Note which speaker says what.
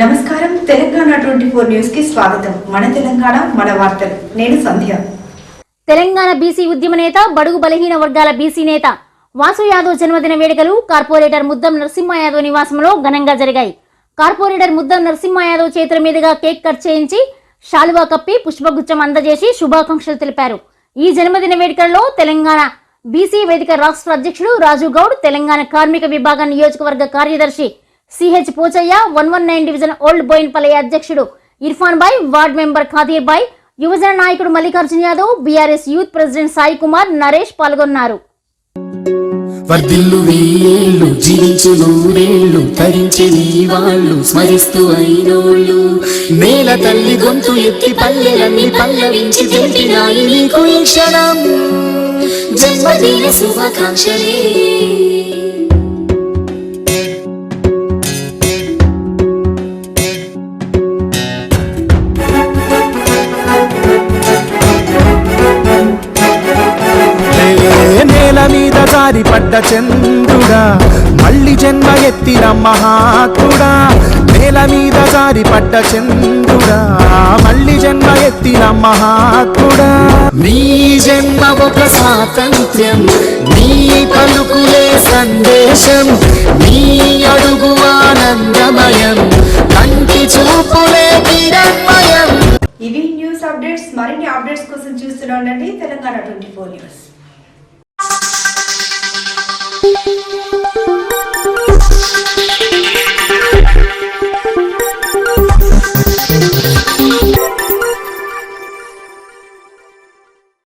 Speaker 1: నమస్కారం. Telangana twenty four న్యూస్కి స్వాగతం. మన తెలంగాణ మన వార్తలు. నేను సంధ్య.
Speaker 2: తెలంగాణ బీసీ ఉద్యమ నేత బడుగు బలహీన వర్గాల బీసీ నేత వాసు యాదవ్ జన్మదిన వేడుకలు కార్పొరేటర్ ముద్దం నరసింహ యాదవ్ నివాసంలో ఘనంగా జరిగాయి. కార్పొరేటర్ ముద్దం నరసింహ యాదవ్ చేతుల మీదుగా కేక్ కట్ చేయించి శాలువా కప్పి పుష్పగుచ్చం అందజేసి శుభాకాంక్షలు తెలిపారు. ఈ జన్మదిన వేడుకల్లో తెలంగాణ బీసీ వేదిక రాష్ట్ర అధ్యక్షుడు రాజు గౌడ్ తెలంగాణ కార్మిక విభాగ నియోజకవర్గ కార్యదర్శి CH Pochaiah one one nine division old Bowenpally అధ్యక్షుడు. Irfan bhai ward member Khadeer bhai. యువజన నాయకుడు Mallikarjuna Yadav BRS youth president Sai Kumar Naresh పాల్గొన్నారు.
Speaker 3: వర్ధిల్లు వెయ్యేళ్ళు జీవించు నూరేళ్ళు తరించి నీ వాళ్ళు స్మరిస్తూ అయినోళ్ళు. నేల తల్లి గొంతు ఎత్తి పల్లెలన్నీ పల్లవించి తెలిపినాయి నీకు ఈ క్షణం. జన్మదిన శుభాకాంక్షలే.
Speaker 4: మీద జారి పడ్డ చంద్రుడా మళ్ళీ జన్మ ఎత్తిన మహాత్ముడా నేల మీద జారి పడ్డ చంద్రుడా మళ్ళీ జన్మ ఎత్తిన మహాత్ముడా.
Speaker 3: నీ జన్మ ఒక స్వాతంత్ర్యం నీ పలుకులే సందేశం నీ అడుగు ఆనందమయం కంటి చూపులే కిరణ్మయం.
Speaker 1: ఇవి న్యూస్ అప్డేట్స్ మరిన్ని అప్డేట్స్ కోసం చూస్తూనే ఉండండి. Telangana twenty four news. thank you